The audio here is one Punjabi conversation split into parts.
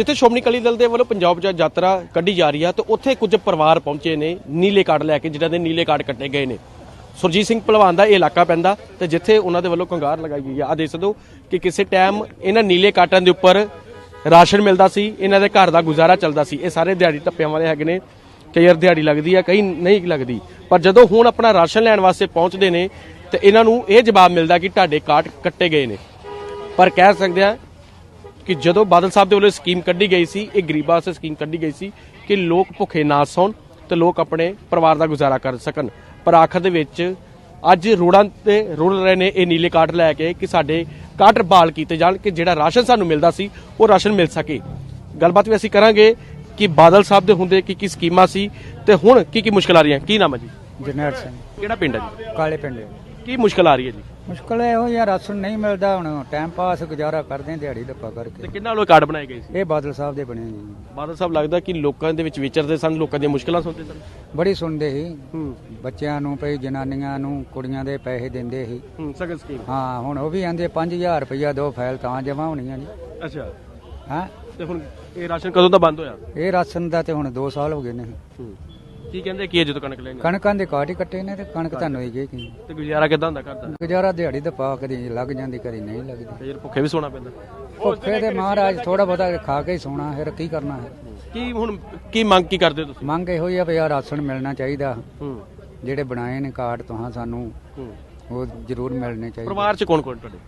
ਜਿੱਥੇ ਸ਼੍ਰੋਮਣੀ ਅਕਾਲੀ ਦਲ ਦੇ ਵੱਲੋਂ ਪੰਜਾਬ ਚ ਯਾਤਰਾ ਕੱਢੀ ਜਾ ਰਹੀ ਆ, ਤੇ ਉੱਥੇ ਕੁਝ ਪਰਿਵਾਰ ਪਹੁੰਚੇ ਨੇ, ਨੀਲੇ ਕਾਰਡ ਲੈ ਕੇ, ਜਿਨ੍ਹਾਂ ਦੇ ਨੀਲੇ ਕਾਰਡ ਕੱਟੇ ਗਏ ਨੇ। ਸੁਰਜੀਤ ਸਿੰਘ ਭਲਵਾਨ ਦਾ ਇਹ ਇਲਾਕਾ ਪੈਂਦਾ, ਤੇ ਜਿੱਥੇ ਉਹਨਾਂ ਦੇ ਵੱਲੋਂ ਕੰਗਾਰ ਲਗਾਈ ਗਈ ਆ। ਆ ਦੇਖ ਸਕਦੇ ਕਿ ਕਿਸੇ ਟਾਈਮ ਇਹਨਾਂ ਨੀਲੇ ਕਾਟਾਂ ਦੇ ਉੱਪਰ ਰਾਸ਼ਨ ਮਿਲਦਾ ਸੀ, ਇਹਨਾਂ ਦੇ ਘਰ ਦਾ ਗੁਜ਼ਾਰਾ ਚੱਲਦਾ ਸੀ। ਇਹ ਸਾਰੇ ਦਿਹਾੜੀ ਟੱਪਿਆਂ ਵਾਲੇ ਹੈਗੇ ਨੇ, ਕਈ ਵਾਰ ਦਿਹਾੜੀ ਲੱਗਦੀ ਆ, ਕਈ ਨਹੀਂ ਲੱਗਦੀ। ਪਰ ਜਦੋਂ ਹੁਣ ਆਪਣਾ ਰਾਸ਼ਨ ਲੈਣ ਵਾਸਤੇ ਪਹੁੰਚਦੇ ਨੇ, ਤੇ ਇਹਨਾਂ ਨੂੰ ਇਹ ਜਵਾਬ ਮਿਲਦਾ ਕਿ ਤੁਹਾਡੇ ਕਾਰਡ ਕੱਟੇ ਗਏ ਨੇ। ਪਰ ਕਹਿ ਸਕਦੇ ਆ ਕਿ ਜਦੋਂ ਬਾਦਲ ਸਾਹਿਬ ਦੇ ਵੱਲੋਂ ਸਕੀਮ ਕੱਢੀ ਗਈ ਸੀ ਇਹ ਗਰੀਬਾਂ ਵਾਸਤੇ ਸਕੀਮ ਕੱਢੀ ਗਈ ਸੀ ਕਿ ਲੋਕ ਭੁੱਖੇ ਨਾ ਸੌਣ ਤੇ ਲੋਕ ਆਪਣੇ ਪਰਿਵਾਰ ਦਾ ਗੁਜ਼ਾਰਾ ਕਰ ਸਕਣ। ਪਰ ਆਖਰ ਦੇ ਵਿੱਚ ਅੱਜ ਰੋਡਾਂ ਤੇ ਰੁੜ ਰਹੇ ਨੇ ਇਹ ਨੀਲੇ ਕਾਰਡ ਲੈ ਕੇ ਕਿ ਸਾਡੇ ਕਾਰਡ ਬਹਾਲ ਕੀਤੇ ਜਾਣ ਕਿ ਜਿਹੜਾ ਰਾਸ਼ਨ ਸਾਨੂੰ ਮਿਲਦਾ ਸੀ ਉਹ ਰਾਸ਼ਨ ਮਿਲ ਸਕੇ। ਗੱਲਬਾਤ ਵੀ ਅਸੀਂ ਕਰਾਂਗੇ ਕਿ ਬਾਦਲ ਸਾਹਿਬ ਦੇ ਹੁੰਦੇ ਕੀ ਕੀ ਸਕੀਮਾਂ ਸੀ ਤੇ ਹੁਣ ਕੀ ਕੀ ਮੁਸ਼ਕਲ ਆ ਰਹੀਆਂ। ਕੀ ਨਾਮ ਹੈ ਜੀ? ਜਰਨੈਲ ਸਿੰਘ। ਕਿਹੜਾ ਪਿੰਡ ਹੈ ਜੀ? ਕਾਲੇ ਪਿੰਡ। ਕੀ ਮੁਸ਼ਕਲ ਆ ਰਹੀ ਹੈ ਜੀ? ਮੁਸ਼ਕਲ ਇਹੋ ਯਾਰ ਰਾਸ਼ਨ ਨਹੀਂ ਮਿਲਦਾ ਹੁਣ ਟਾਈਮ ਪਾਸ ਗੁਜ਼ਾਰਾ ਕਰਦੇ ਆਂ ਦਿਹਾੜੀ ਦੱਪਾ ਤੇ ਕਰਕੇ। ਕਿੰਨਾ ਵੱਲੋਂ ਕਾਰਡ ਬਣਾਏ ਗਏ ਸੀ? ਇਹ ਬਾਦਲ ਸਾਹਿਬ ਦੇ ਬਣੇ ਜੀ। ਬਾਦਲ ਸਾਹਿਬ ਲੱਗਦਾ ਕਿ ਲੋਕਾਂ ਦੇ ਵਿੱਚ ਵਿਚਰਦੇ ਸਨ ਲੋਕਾਂ ਦੀਆਂ ਮੁਸ਼ਕਲਾਂ ਸੁਣਦੇ ਸਨ। ਬੜੀ ਸੁਣਦੇ ਸੀ। ਹੂੰ। ਬੱਚਿਆਂ ਨੂੰ ਪਈ ਜਨਾਨੀਆਂ ਨੂੰ ਕੁੜੀਆਂ ਦੇ ਪੈਸੇ ਦਿੰਦੇ ਸੀ। ਹੂੰ ਸਗਨ ਸਕੀਮ। ਹਾਂ ਹੁਣ ਉਹ ਵੀ ਆਂਦੇ 5000 ਰੁਪਇਆ ਦੋ ਫਾਈਲ ਤਾਂ ਜਮਾ ਹੋਣੀਆਂ ਜੀ। ਅੱਛਾ। ਹਾਂ? ਤੇ ਹੁਣ ਇਹ ਰਾਸ਼ਨ ਕਦੋਂ ਦਾ ਬੰਦ ਹੋਇਆ? ਇਹ ਰਾਸ਼ਨ ਦਾ ਤੇ ਹੁਣ 2 ਸਾਲ ਹੋ ਗਏ ਨੇ। ਹੂੰ। ਕੀ ਕਹਿੰਦੇ ਕੀ ਹੈ ਜਦੋਂ ਕਣਕ ਲੈਂਗੇ ਕਣਕਾਂ ਦੇ ਕਾਟ ਹੀ ਕੱਟੇ ਨੇ ਤੇ ਕਣਕ ਤੁਹਾਨੂੰ ਹੀ ਗਈ ਕੀ ਤੇ ਗੁਜ਼ਾਰਾ ਕਿਦਾਂ ਹੁੰਦਾ ਕਰਦਾ ਗੁਜ਼ਾਰਾ ਦਿਹਾੜੀ ਦੱਪਾ ਕਦੀ ਲੱਗ ਜਾਂਦੀ ਕਦੀ ਨਹੀਂ ਲੱਗਦੀ। ਤੇ ਯਾਰ ਭੁੱਖੇ ਵੀ ਸੋਣਾ ਪੈਂਦਾ। ਭੁੱਖੇ ਤੇ ਮਹਾਰਾਜ ਥੋੜਾ ਬਹੁਤਾ ਖਾ ਕੇ ਹੀ ਸੋਣਾ ਫਿਰ ਕੀ ਕਰਨਾ ਹੈ? ਕੀ ਹੁਣ ਕੀ ਮੰਗ ਕੀ ਕਰਦੇ ਤੁਸੀਂ? ਮੰਗ ਇਹੋ ਹੀ ਆ ਵੀ ਯਾਰ ਰਾਸ਼ਨ ਮਿਲਣਾ ਚਾਹੀਦਾ। ਹੂੰ। ਜਿਹੜੇ ਬਣਾਏ ਨੇ ਕਾਰਡ ਤੁਹਾਂ ਸਾਨੂੰ ਹੂੰ। ਉਹ ਜ਼ਰੂਰ ਮਿਲਣੇ ਚਾਹੀਦੇ। ਪਰਿਵਾਰ ਚ ਕੌਣ ਕੌਣ ਤੁਹਾਡੇ?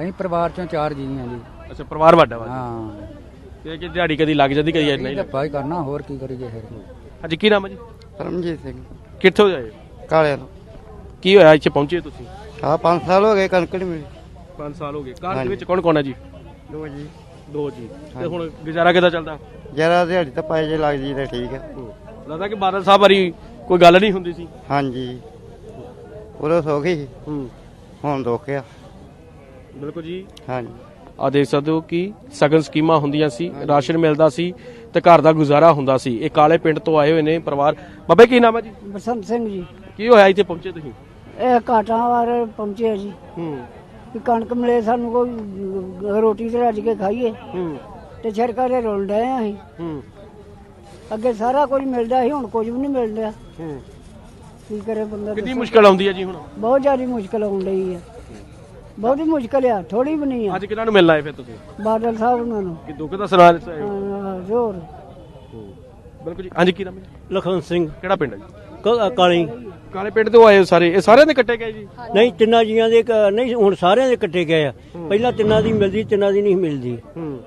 ਅਸੀਂ ਪਰਿਵਾਰ ਚੋਂ ਚਾਰ ਜੀ ਹਾਂ ਜੀ। ਅੱਛਾ ਪਰਿਵਾਰ ਵੱਡਾ ਵਾ ਹਾਂ। ਤੇ ਕਿ ਦਿਹਾੜੀ ਕਦੀ ਲੱਗ ਜਾਂਦੀ ਕਦੀ ਇਹ ਨਹੀਂ ਤਾਂ ਭਾਈ ਕਰਨਾ ਹੋਰ ਕੀ ਕਰੀਏ ਫਿਰ? ਅੱਜ ਕੀ ਨਾਮ ਹੈ ਜੀ? ਪਰਮਜੀਤ ਸਿੰਘ। ਕਿੱਥੋਂ ਆਏ ਕਾਲੇ ਤੋਂ। ਕੀ ਹੋਇਆ ਇੱਥੇ ਪਹੁੰਚੇ ਤੁਸੀਂ? ਆ 5 ਸਾਲ ਹੋ ਗਏ ਕਣਕ ਨਹੀਂ ਮਿਲੀ। 5 ਸਾਲ ਹੋ ਗਏ। ਘਰ ਦੇ ਵਿੱਚ ਕੌਣ ਕੌਣ ਹੈ ਜੀ? ਦੋ ਜੀ। ਦੋ ਜੀ। ਤੇ ਹੁਣ ਗੁਜ਼ਾਰਾ ਕਿਦਾਂ ਚੱਲਦਾ? ਜਰਾ ਦਿਹਾੜੀ ਤਾਂ ਪਾਏ ਜੇ ਲੱਗ ਜੀ ਤਾਂ ਠੀਕ ਹੈ। ਲੱਗਦਾ ਕਿ ਬਾਦਲ ਸਾਹਿਬ ਵਾਰੀ ਕੋਈ ਗੱਲ ਨਹੀਂ ਹੁੰਦੀ ਸੀ? ਹਾਂਜੀ। ਉਦੋਂ ਸੋ। ਗਈ ਹੂੰ। ਹੁਣ ਦੁੱਖ ਆ। ਬਿਲਕੁਲ ਜੀ। ਹਾਂਜੀ। ਆ ਦੇਖ ਸਕਦੇ ਹੋ ਕਿ ਸਗਨ ਸਕੀਮਾਂ ਹੁੰਦੀਆਂ ਸੀ ਰਾਸ਼ਨ ਮਿਲਦਾ ਸੀ ਤੇ ਘਰ ਦਾ ਗੁਜ਼ਾਰਾ ਹੁੰਦਾ ਸੀ। ਇਹ ਕਾਲੇ ਪਿੰਡ ਤੋਂ ਆਏ ਹੋਏ ਨੇ ਪਰਿਵਾਰ। ਬਾਬੇ ਕੀ ਨਾਮ ਹੈ ਜੀ? ਬਸੰਤ ਸਿੰਘ ਜੀ। ਕੀ ਹੋਇਆ ਇੱਥੇ ਪਹੁੰਚੇ ਤੁਸੀਂ? ਇਹ ਕਾਟਾਂ ਵਾਰ ਪਹੁੰਚੇ ਆ ਜੀ। ਹੂੰ। ਕਿ ਕਣਕ ਮਿਲੇ ਸਾਨੂੰ ਕੋਈ ਰੋਟੀ ਤੇ ਰੱਜ ਕੇ ਖਾਈਏ। ਹੂੰ। ਤੇ ਛੜਕਾ ਦੇ ਰੋਲ ਡਏ ਆ ਅਸੀਂ। ਹੂੰ। ਅੱਗੇ ਸਾਰਾ ਕੁਝ ਮਿਲਦਾ ਸੀ ਹੁਣ ਕੁਝ ਵੀ ਨਹੀਂ ਮਿਲ ਰਿਹਾ ਹੂੰ। ਕੀ ਕਰੇ ਬੰਦਾ ਕਿੰਨੀ? ਮੁਸ਼ਕਲ ਆਉਂਦੀ ਹੈ ਜੀ ਹੁਣ? ਬਹੁਤ ਜ਼ਿਆਦਾ ਮੁਸ਼ਕਲ ਆਉਣ ਰਹੀ ਹੈ ਬਹੁਤੀ ਮੁਸ਼ਕਲ ਆ ਥੋੜੀ ਵੀ ਨਹੀਂ ਆ। ਅੱਜ ਕਿਹਨਾਂ ਨੂੰ ਮਿਲਣਾ ਹੈ ਫਿਰ ਤੁਸੀਂ? ਬਾਦਲ ਸਾਹਿਬ ਉਹਨਾਂ ਨੂੰ। ਕਿ ਦੁੱਖ ਦਾ ਸੁਣਾ ਦਿੱਤਾ ਹੈ। ਹਾਂ, ਜ਼ੋਰ। ਬਿਲਕੁਲ ਜੀ ਹਾਂਜੀ ਕੀ ਨਾਮ ਹੈ? ਲਖਵੰਤ ਸਿੰਘ। ਕਿਹੜਾ ਪਿੰਡ ਹੈ ਜੀ? ਕ- ਕਾਲੀ। ਕਾਲੇ ਪਿੰਡ ਤੋਂ ਆਏ ਹੋ ਸਾਰੇ। ਇਹ ਸਾਰਿਆਂ ਦੇ ਕੱਟੇ ਗਏ ਜੀ? ਨਹੀਂ ਤਿੰਨਾਂ ਜੀਆਂ ਦੇ ਕ- ਨਹੀਂ ਹੁਣ ਸਾਰਿਆਂ ਦੇ ਕੱਟੇ ਗਏ ਆ। ਪਹਿਲਾਂ ਤਿੰਨਾਂ ਦੀ ਮਿਲਦੀ ਤਿੰਨਾਂ ਦੀ ਨਹੀਂ ਮਿਲਦੀ। ਹੂੰ।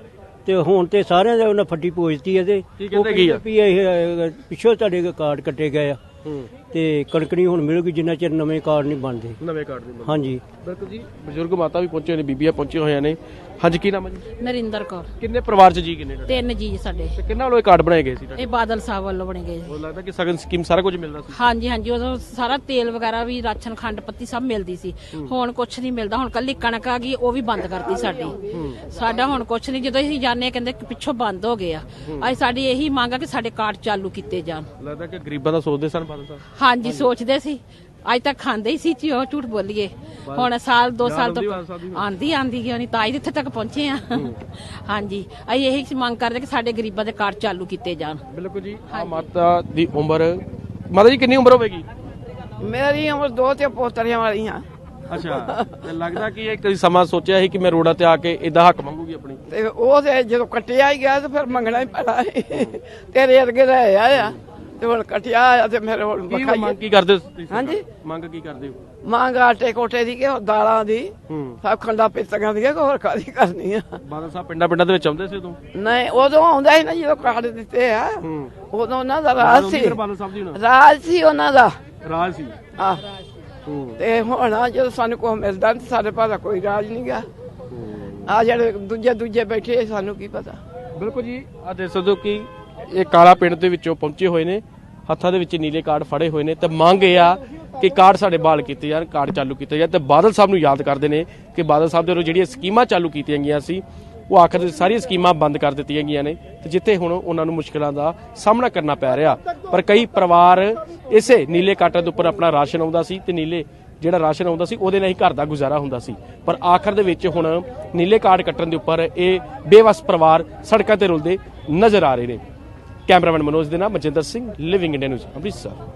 ਤੇ ਹੁਣ ਤੇ ਸਾਰਿਆਂ ਦੇ ਉਹਨਾਂ ਫੱਟੀ ਪੋਜਤੀ ਤੇ ਕੀ ਕਹਿੰਦੇ ਕੀ ਆ? ਵੀ ਇਹ ਅਹ, ਪਿੱਛੋਂ ਤੁਹਾਡੇ ਕਾਰਡ ਕੱਟੇ ਗਏ ਆ। ਹੂੰ। ਤੇ ਕਣਕਣੀ ਹੁਣ ਮਿਲੂਗੀ ਜਿੰਨਾ ਚਿਰ ਨਵੇਂ ਕਾਰਡ ਨਹੀਂ ਬਣਦੇ। ਨਵੇਂ ਕਾਰਡ ਦੀ ਹਾਂਜੀ। ਬਿਲਕੁਲ ਜੀ ਬਜ਼ੁਰਗ ਮਾਤਾ ਵੀ ਪਹੁੰਚੇ ਨੇ ਬੀਬੀਆਂ ਪਹੁੰਚੇ ਹੋਈਆਂ ਨੇ। ਹਾਂਜੀ ਕੀ ਨਾਮ ਹੈ ਜੀ? ਨਰਿੰਦਰ ਕੌਰ। ਕਿੰਨੇ ਪਰਿਵਾਰ ਚ ਜੀ ਕਿੰਨੇ ਤੁਹਾਡੇ? ਤਿੰਨ ਜੀ ਸਾਡੇ। ਤੇ ਕਿੰਨਾ ਵੱਲੋਂ ਇਹ ਕਾਰਡ ਬਣਾਏ ਗਏ ਸੀ ਤੁਹਾਡੇ? ਇਹ ਬਾਦਲ ਸਾਹਿਬ ਵੱਲੋਂ ਬਣੇ ਗਏ। ਜੀ। ਉਹ ਲੱਗਦਾ ਕਿ ਸਗਨ ਸਕੀਮ ਸਾਰਾ ਕੁਝ ਮਿਲਦਾ ਸੀ। ਹਾਂਜੀ ਹਾਂਜੀ ਉਦੋਂ ਸਾਰਾ ਤੇਲ ਵਗੈਰਾ ਵੀ ਰਾਸ਼ਨ ਖੰਡ ਪੱਤੀ ਸਭ ਮਿਲਦੀ ਸੀ। ਹੁਣ ਕੁਝ ਨਹੀਂ ਮਿਲਦਾ ਹੁਣ ਕੱਲੀ ਕਣਕ ਆ ਗਈ ਉਹ ਵੀ ਬੰਦ ਕਰਤੀ ਸਾਡੀ। ਸਾਡਾ ਹੁਣ ਕੁਝ ਨਹੀਂ ਜਦੋਂ ਅਸੀਂ ਜਾਣੇ ਕਹਿੰਦੇ ਕਿ ਪਿੱਛੋਂ ਬੰਦ ਹੋ ਗਏ ਆ ਅਸੀਂ ਸਾਡੀ ਇਹੀ ਮੰਗ ਆ ਕਿ ਸਾਡੇ ਕਾਰਡ ਚਾਲੂ ਕੀਤੇ ਜਾਣ। ਲੱਗਦਾ ਕਿ ਗਰੀਬਾਂ ਦਾ ਸੋਚਦੇ ਸਨ ਬਾਦਲ ਸਾਹਿਬ। ਹਾਂਜੀ ਸੋਚਦੇ ਸੀ। ਅੱਜ ਤੱਕ ਖਾਂਦੇ ਹੀ ਸੀ ਝੂਠ ਝੂਠ ਬੋਲੀਏ। ਹੁਣ ਸਾਲ ਦੋ ਸਾਲ ਤੋਂ? ਆਂਦੀ ਆਂਦੀ ਕਿਉਂ ਨਹੀਂ ਤਾਂ ਹੀ ਇੱਥੇ ਤੱਕ ਪਹੁੰਚੇ ਆ ਹਾਂਜੀ ਅਸੀਂ ਇਹੀ ਮੰਗ ਕਰਦੇ ਕਿ ਸਾਡੇ ਗਰੀਬਾਂ ਦੇ ਕਾਰਡ ਚਾਲੂ ਕੀਤੇ ਜਾਣ। ਬਿਲਕੁਲ ਜੀ ਆ ਮਾਤਾ ਦੀ ਉਮਰ ਮਾਤਾ ਜੀ ਕਿੰਨੀ ਉਮਰ ਹੋਵੇਗੀ? ਮੇਰੀ ਉਮਰ ਦੋ ਤੇ ਪੋਤਰੀਆਂ ਵਾਲੀਆਂ ਅੱਛਾ ਤੇ ਲੱਗਦਾ ਕਿ ਇਹ ਕਦੀ ਸਮਾਂ ਸੋਚਿਆ ਸੀ ਕਿ ਮੈਂ ਰੋਡਾਂ ਤੇ ਆ ਕੇ ਇਦਾਂ ਹੱਕ ਮੰਗੂਗੀ ਆਪਣੀ? ਤੇ ਉਹ ਤੇ ਜਦੋਂ ਕੱਟਿਆ ਹੀ ਗਿਆ ਤੇ ਫਿਰ ਮੰਗਣਾ ਹੀ ਪੈਣਾ। ਤੇਰੇ ਅਰਗੇ ਰਹਿ ਆਇਆ ਤੇ ਹੁਣ ਕੱਟਿਆ ਆਇਆ ਤੇ ਮੇਰੇ ਹੁਣ ਕੀ ਬਖਾਈ ਮੰਗ ਕੀ ਕਰਦੇ ਹੋ ਤੁਸੀਂ? ਹਾਂਜੀ। ਮੰਗ ਕੀ ਕਰਦੇ ਹੋ? ਮੰਗ ਆਟੇ ਕੋਟੇ ਦੀ ਕਿ ਦਾਲਾਂ ਦੀ ਹੂੰ। ਸਭ ਖੰਡਾ ਪਿੱਤੀਆਂ ਦੀ ਕਿ ਹੋਰ ਕਾਦੀ ਕਰਨੀ ਆ? ਬਾਦਲ ਸਾਹਿਬ ਪਿੰਡਾਂ ਪਿੰਡਾਂ ਦੇ ਵਿੱਚ ਆਉਂਦੇ ਸੀ ਉਦੋਂ? ਨਹੀਂ ਉਦੋਂ ਆਉਂਦਾ ਸੀ ਨਾ ਜਦੋਂ ਕਾਰਡ ਦਿੱਤੇ ਆ। ਹੂੰ। ਉਦੋਂ ਉਹਨਾਂ ਦਾ ਰਾਜ ਸੀ। ਫਿਰ ਬਾਦਲ ਸਾਹਿਬ ਜੀ ਹੁਣ? ਰਾਜ ਸੀ ਉਹਨਾਂ ਦਾ। ਰਾਜ ਸੀ? ਆ। ਹੂੰ। ਤੇ ਹੁਣ ਆ ਜਦੋਂ ਸਾਨੂੰ ਕੋਈ ਮਿਲਦਾ ਤੇ ਸਾਡੇ ਭਾਦਾ ਕੋਈ ਰਾਜ ਨਹੀਂ ਗਾ। ਆ ਜਿਹੜੇ ਦੂਜੇ ਦੂਜੇ ਬੈਠੇ ਸਾਨੂੰ ਕੀ ਪਤਾ? ਬਿਲਕੁਲ ਜੀ ਆ ਦੇਖ ਸਕਦੇ ਹੋ ਕਿ ਇਹ ਕਾਲਾ ਪਿੰਡ ਦੇ ਵਿੱਚੋਂ ਪਹੁੰਚੇ ਹੋਏ ਨੇ। ਹੱਥਾਂ ਦੇ ਵਿੱਚ ਨੀਲੇ ਕਾਰਡ ਫੜੇ ਹੋਏ ਨੇ ਤੇ ਮੰਗ ਇਹ ਆ ਕਿ ਕਾਰਡ ਸਾਡੇ ਬਾਲ ਕੀਤੇ ਜਾਣ, ਕਾਰਡ ਚਾਲੂ ਕੀਤੇ ਜਾਣ ਤੇ ਬਾਦਲ ਸਾਹਿਬ ਨੂੰ ਯਾਦ ਕਰਦੇ ਨੇ ਕਿ ਬਾਦਲ ਸਾਹਿਬ ਦੇ ਵੱਲੋਂ ਜਿਹੜੀਆਂ ਸਕੀਮਾਂ ਚਾਲੂ ਕੀਤੀਆਂ ਗਈਆਂ ਸੀ, ਉਹ ਆਖਰ ਸਾਰੀਆਂ ਸਕੀਮਾਂ ਬੰਦ ਕਰ ਦਿੱਤੀਆਂ ਗਈਆਂ ਨੇ ਤੇ ਜਿੱਥੇ ਹੁਣ ਉਹਨਾਂ ਨੂੰ ਮੁਸ਼ਕਲਾਂ ਦਾ ਸਾਹਮਣਾ ਕਰਨਾ ਪੈ ਰਿਹਾ। ਪਰ ਕਈ ਪਰਿਵਾਰ ਇਸੇ ਨੀਲੇ ਕਾਟਾਂ ਦੇ ਉੱਪਰ ਆਪਣਾ ਰਾਸ਼ਨ ਆਉਂਦਾ ਸੀ ਤੇ ਨੀਲੇ ਜਿਹੜਾ ਰਾਸ਼ਨ ਆਉਂਦਾ ਸੀ, ਉਹਦੇ ਨਾਲ ਹੀ ਘਰ ਦਾ ਗੁਜ਼ਾਰਾ ਹੁੰਦਾ ਸੀ। ਪਰ ਆਖਰ ਦੇ ਵਿੱਚ ਹੁਣ ਨੀਲੇ ਕਾਰਡ ਕੱਟਣ ਦੇ ਉੱਪਰ ਇਹ ਬੇਵਸ ਪਰਿਵਾਰ ਸੜਕਾਂ ਤੇ ਰੁਲਦੇ ਨਜ਼ਰ ਆ ਰਹੇ ਨੇ। ਕੈਮਰਾਮੈਨ ਮਨੋਜ ਦੇ ਨਾਲ Majinder Singh living India news Amritsar.